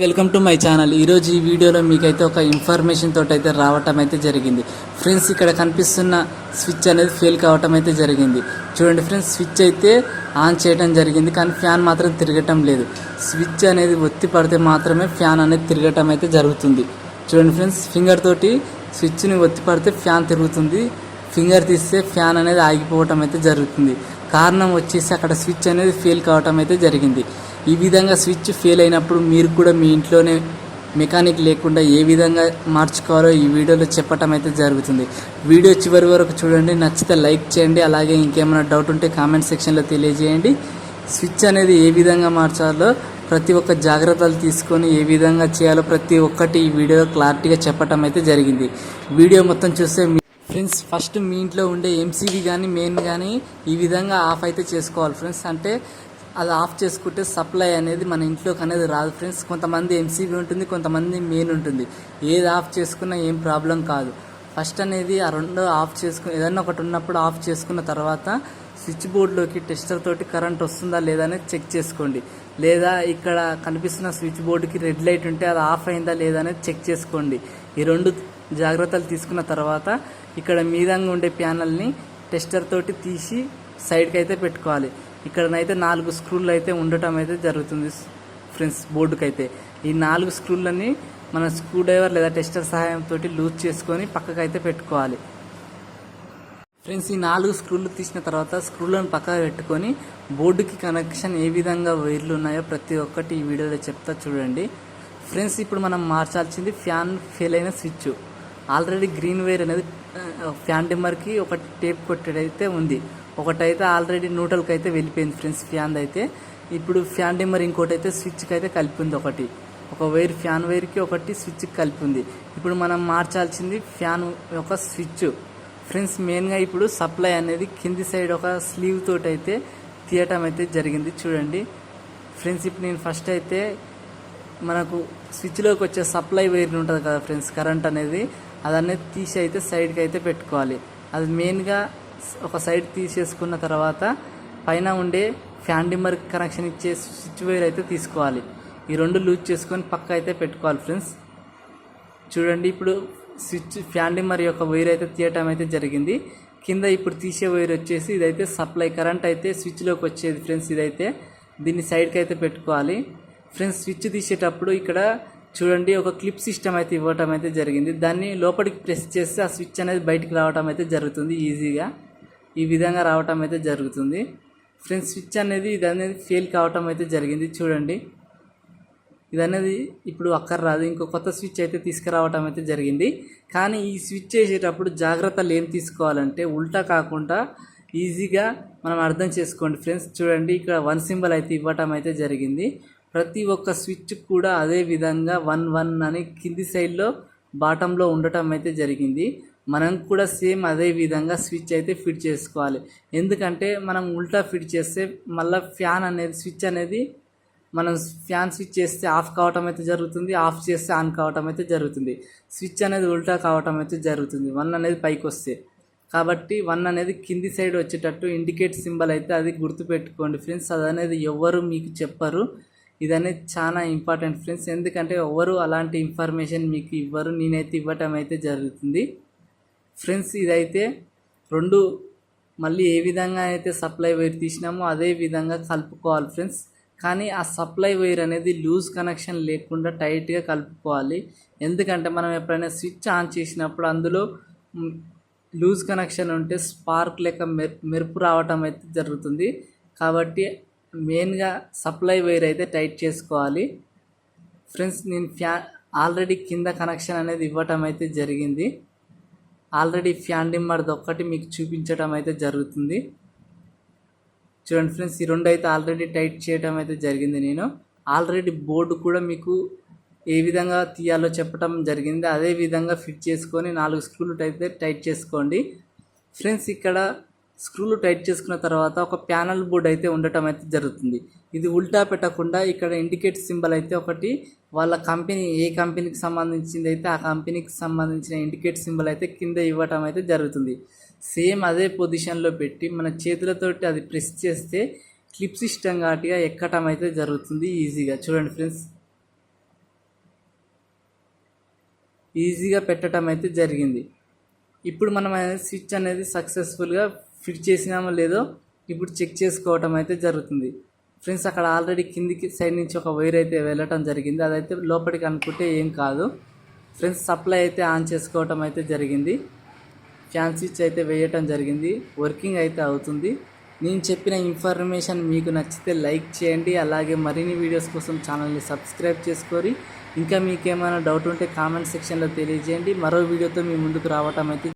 Welcome to my channel. ఈరోజు ఈ వీడియోలో మీకైతే ఒక ఇన్ఫర్మేషన్ తోటి అయితే రావటం అయితే జరిగింది. ఫ్రెండ్స్ ఇక్కడ కనిపిస్తున్న స్విచ్ అనేది ఫెయిల్ కావటం అయితే జరిగింది. చూడండి ఫ్రెండ్స్ స్విచ్ అయితే ఆన్ చేయడం జరిగింది కానీ ఫ్యాన్ మాత్రం తిరగటం లేదు. స్విచ్ అనేది ఒత్తి పడితే మాత్రమే ఫ్యాన్ అనేది తిరగటం అయితే జరుగుతుంది. చూడండి ఫ్రెండ్స్ ఫింగర్ తోటి స్విచ్ని ఒత్తి పడితే ఫ్యాన్ తిరుగుతుంది. ఫింగర్ తీస్తే ఫ్యాన్ అనేది ఆగిపోవటం అయితే జరుగుతుంది. కారణం వచ్చేసి అక్కడ స్విచ్ అనేది ఫెయిల్ కావటం అయితే జరిగింది. ఈ విధంగా స్విచ్ ఫెయిల్ అయినప్పుడు మీరు కూడా మీ ఇంట్లోనే మెకానిక్ లేకుండా ఏ విధంగా మార్చుకోవాలో ఈ వీడియోలో చెప్పటం అయితే జరుగుతుంది. వీడియో చివరి వరకు చూడండి నచ్చితే లైక్ చేయండి అలాగే ఇంకేమైనా డౌట్ ఉంటే కామెంట్ సెక్షన్లో తెలియజేయండి. స్విచ్ అనేది ఏ విధంగా మార్చాలో ప్రతి ఒక్క జాగ్రత్తలు తీసుకొని ఏ విధంగా చేయాలో ప్రతి ఒక్కటి ఈ వీడియోలో క్లారిటీగా చెప్పటం అయితే జరిగింది. వీడియో మొత్తం చూస్తే మీ- ఫ్రెండ్స్ ఫస్ట్ మీ ఇంట్లో ఉండే ఎంసీబీ కానీ మెయిన్ కానీ ఈ విధంగా ఆఫ్ అయితే చేసుకోవాలి. ఫ్రెండ్స్ అంటే అది ఆఫ్ చేసుకుంటే సప్లై అనేది మన ఇంట్లోకి అనేది రాదు ఫ్రెండ్స్. కొంతమంది ఎంసీబీ ఉంటుంది కొంతమంది మెయిన్ ఉంటుంది. ఏది ఆఫ్ చేసుకున్నా ఏం ప్రాబ్లం కాదు. ఫస్ట్ అనేది ఆ రెండు ఆఫ్ చేసుకుని ఏదైనా ఒకటి ఉన్నప్పుడు ఆఫ్ చేసుకున్న తర్వాత స్విచ్ బోర్డులోకి టెస్టర్ తోటి కరెంట్ వస్తుందా లేదా అనేది చెక్ చేసుకోండి. లేదా ఇక్కడ కనిపిస్తున్న స్విచ్ బోర్డుకి రెడ్ లైట్ ఉంటే అది ఆఫ్ అయిందా లేదా అనేది చెక్ చేసుకోండి. ఈ రెండు జాగ్రత్తలు తీసుకున్న తర్వాత ఇక్కడ మీదంగా ఉండే ప్యానల్ని టెస్టర్ తోటి తీసి సైడ్కి అయితే పెట్టుకోవాలి. ఇక్కడనైతే నాలుగు స్క్రూలు అయితే ఉండటం అయితే జరుగుతుంది ఫ్రెండ్స్ బోర్డుకి అయితే ఈ నాలుగు స్క్రూలని మన స్క్రూ డ్రైవర్ లేదా టెస్టర్ సహాయంతో లూజ్ చేసుకొని పక్కకు అయితే పెట్టుకోవాలి. ఫ్రెండ్స్ ఈ నాలుగు స్క్రూలు తీసిన తర్వాత స్క్రూలను పక్కకు పెట్టుకొని బోర్డుకి కనెక్షన్ ఏ విధంగా వైర్లు ఉన్నాయో ప్రతి ఒక్కటి ఈ వీడియోలో చెప్తా చూడండి. ఫ్రెండ్స్ ఇప్పుడు మనం మార్చాల్సింది ఫ్యాన్ ఫెయిల్ అయిన స్విచ్. ఆల్రెడీ గ్రీన్ వైర్ అనేది ఫ్యాన్ డిమ్మర్కి ఒక టేప్ కొట్టేదైతే ఉంది. ఒకటైతే ఆల్రెడీ న్యూట్రల్కి అయితే వెళ్ళిపోయింది ఫ్రెండ్స్ ఫ్యాన్ అయితే. ఇప్పుడు ఫ్యాన్ డిమ్మర్ ఇంకోటి అయితే స్విచ్కి అయితే కలిపింది ఒకటి. ఒక వైర్ ఫ్యాన్ వైర్కి ఒకటి స్విచ్కి కలిపింది. ఇప్పుడు మనం మార్చాల్సింది ఫ్యాన్ యొక్క స్విచ్. ఫ్రెండ్స్ మెయిన్గా ఇప్పుడు సప్లై అనేది కింది సైడ్ ఒక స్లీవ్ తోటి అయితే తీయటం అయితే జరిగింది చూడండి. ఫ్రెండ్స్ ఇప్పుడు నేను ఫస్ట్ అయితే మనకు స్విచ్లోకి వచ్చే సప్లై వైర్ ఉంటుంది కదా ఫ్రెండ్స్ కరెంట్ అనేది అదనేది తీసి అయితే సైడ్కి అయితే పెట్టుకోవాలి. అది మెయిన్గా ఒక సైడ్ తీసేసుకున్న తర్వాత పైన ఉండే ఫ్యాన్ డిమ్మర్ కనెక్షన్ ఇచ్చే స్విచ్ వైర్ అయితే తీసుకోవాలి. ఈ రెండు లూజ్ చేసుకొని పక్క అయితే పెట్టుకోవాలి ఫ్రెండ్స్ చూడండి ఇప్పుడు స్విచ్ ఫ్యాన్ డిమ్మర్ యొక్క వైర్ అయితే తీయటం అయితే జరిగింది. కింద ఇప్పుడు తీసే వైర్ వచ్చేసి ఇదైతే సప్లై కరెంట్ అయితే స్విచ్లోకి వచ్చేది ఫ్రెండ్స్ ఇదైతే. దీన్ని సైడ్కి అయితే పెట్టుకోవాలి. ఫ్రెండ్స్ స్విచ్ తీసేటప్పుడు ఇక్కడ చూడండి ఒక క్లిప్ సిస్టమ్ అయితే ఇవ్వటం అయితే జరిగింది. దాన్ని లోపలికి ప్రెస్ చేస్తే ఆ స్విచ్ అనేది బయటికి రావటం అయితే జరుగుతుంది ఈజీగా ఈ విధంగా రావటం అయితే జరుగుతుంది. ఫ్రెండ్స్ స్విచ్ అనేది ఇది అనేది ఫెయిల్ కావటం అయితే జరిగింది. చూడండి. ఇది అనేది ఇప్పుడు అక్కర రాదు ఇంకో కొత్త స్విచ్ అయితే తీసుకురావటం అయితే జరిగింది. కానీ ఈ స్విచ్ చేసేటప్పుడు జాగ్రత్తలు ఏం తీసుకోవాలంటే ఉల్టా కాకుండా ఈజీగా మనం అర్థం చేసుకోండి ఫ్రెండ్స్. చూడండి ఇక్కడ వన్ సింబల్ అయితే ఇవ్వటం అయితే జరిగింది. ప్రతి ఒక్క స్విచ్ కూడా అదే విధంగా వన్ వన్ అని కింది సైడ్లో బాటంలో ఉండటం అయితే జరిగింది. మనం కూడా సేమ్ అదే విధంగా స్విచ్ అయితే ఫిట్ చేసుకోవాలి. ఎందుకంటే మనం ఉల్టా ఫిట్ చేస్తే మళ్ళీ ఫ్యాన్ అనేది స్విచ్ అనేది మనం ఫ్యాన్ స్విచ్ చేస్తే ఆఫ్ కావటం అయితే జరుగుతుంది ఆఫ్ చేస్తే ఆన్ కావటం అయితే జరుగుతుంది. స్విచ్ అనేది ఉల్టా కావటం అయితే జరుగుతుంది వన్ అనేది పైకి వస్తే. కాబట్టి వన్ అనేది కింది సైడ్ వచ్చేటట్టు ఇండికేట్ సింబల్ అయితే అది గుర్తుపెట్టుకోండి ఫ్రెండ్స్. అది అనేది ఎవరు మీకు చెప్పరు. ఇది అనేది చాలా ఇంపార్టెంట్ ఫ్రెండ్స్. ఎందుకంటే ఎవరు అలాంటి ఇన్ఫర్మేషన్ మీకు ఇవ్వరు నేనైతే ఇవ్వటం అయితే జరుగుతుంది. ఫ్రెండ్స్ ఇదైతే రెండు మళ్ళీ ఏ విధంగా అయితే సప్లై వైర్ తీసినామో అదే విధంగా కలుపుకోవాలి ఫ్రెండ్స్. కానీ ఆ సప్లై వైర్ అనేది లూజ్ కనెక్షన్ లేకుండా టైట్గా కలుపుకోవాలి. ఎందుకంటే మనం ఎప్పుడైనా స్విచ్ ఆన్ చేసినప్పుడు అందులో లూజ్ కనెక్షన్ ఉంటే స్పార్క్ లేక మెర్ మెరుపు రావటం అయితే జరుగుతుంది. కాబట్టి మెయిన్గా సప్లై వైర్ అయితే టైట్ చేసుకోవాలి. ఫ్రెండ్స్ నేను ఫ్యా ఆల్రెడీ కింద కనెక్షన్ అనేది ఇవ్వటం అయితే జరిగింది. ఆల్రెడీ ఫ్యాన్ డిమ్మర్ది ఒక్కటి మీకు చూపించడం అయితే జరుగుతుంది. చూడండి ఫ్రెండ్స్ ఈ రెండు అయితే ఆల్రెడీ టైట్ చేయడం అయితే జరిగింది నేను. ఆల్రెడీ బోర్డు కూడా మీకు ఏ విధంగా తీయాలో చెప్పడం జరిగింది. అదే విధంగా ఫిట్ చేసుకొని నాలుగు స్క్రూలు అయితే టైట్ చేసుకోండి. ఫ్రెండ్స్ ఇక్కడ స్క్రూలు టైట్ చేసుకున్న తర్వాత ఒక ప్యానల్ బోర్డ్ అయితే ఉండటం అయితే జరుగుతుంది. ఇది ఉల్టా పెట్టకుండా ఇక్కడ ఇండికేట్ సింబల్ అయితే ఒకటి. వాళ్ళ కంపెనీ ఏ కంపెనీకి సంబంధించింది అయితే ఆ కంపెనీకి సంబంధించిన ఇండికేట్ సింబల్ అయితే కింద ఇవ్వటం అయితే జరుగుతుంది. సేమ్ అదే పొజిషన్లో పెట్టి మన చేతులతోటి అది ప్రెస్ చేస్తే క్లిప్ సిస్టమ్ ఘాటిగా ఎక్కటం అయితే జరుగుతుంది ఈజీగా. చూడండి ఫ్రెండ్స్. ఈజీగా పెట్టడం అయితే జరిగింది. ఇప్పుడు మనం స్విచ్ అనేది సక్సెస్ఫుల్గా ఫిట్ చేసినామో లేదో ఇప్పుడు చెక్ చేసుకోవటం అయితే జరుగుతుంది. ఫ్రెండ్స్ అక్కడ ఆల్రెడీ కిందికి సైడ్ నుంచి ఒక వైర్ అయితే వెళ్ళటం జరిగింది. అదైతే లోపలికి అనుకుంటే ఏం కాదు. ఫ్రెండ్స్ సప్లై అయితే ఆన్ చేసుకోవటం అయితే జరిగింది. ఫ్యాన్ స్విచ్ అయితే వేయటం జరిగింది. వర్కింగ్ అయితే అవుతుంది. నేను చెప్పిన ఇన్ఫర్మేషన్ మీకు నచ్చితే లైక్ చేయండి. అలాగే మరిన్ని వీడియోస్ కోసం ఛానల్ని సబ్స్క్రైబ్ చేసుకొని ఇంకా మీకు ఏమైనా డౌట్ ఉంటే కామెంట్ సెక్షన్లో తెలియజేయండి. మరో వీడియోతో మీ ముందుకు రావటం అయితే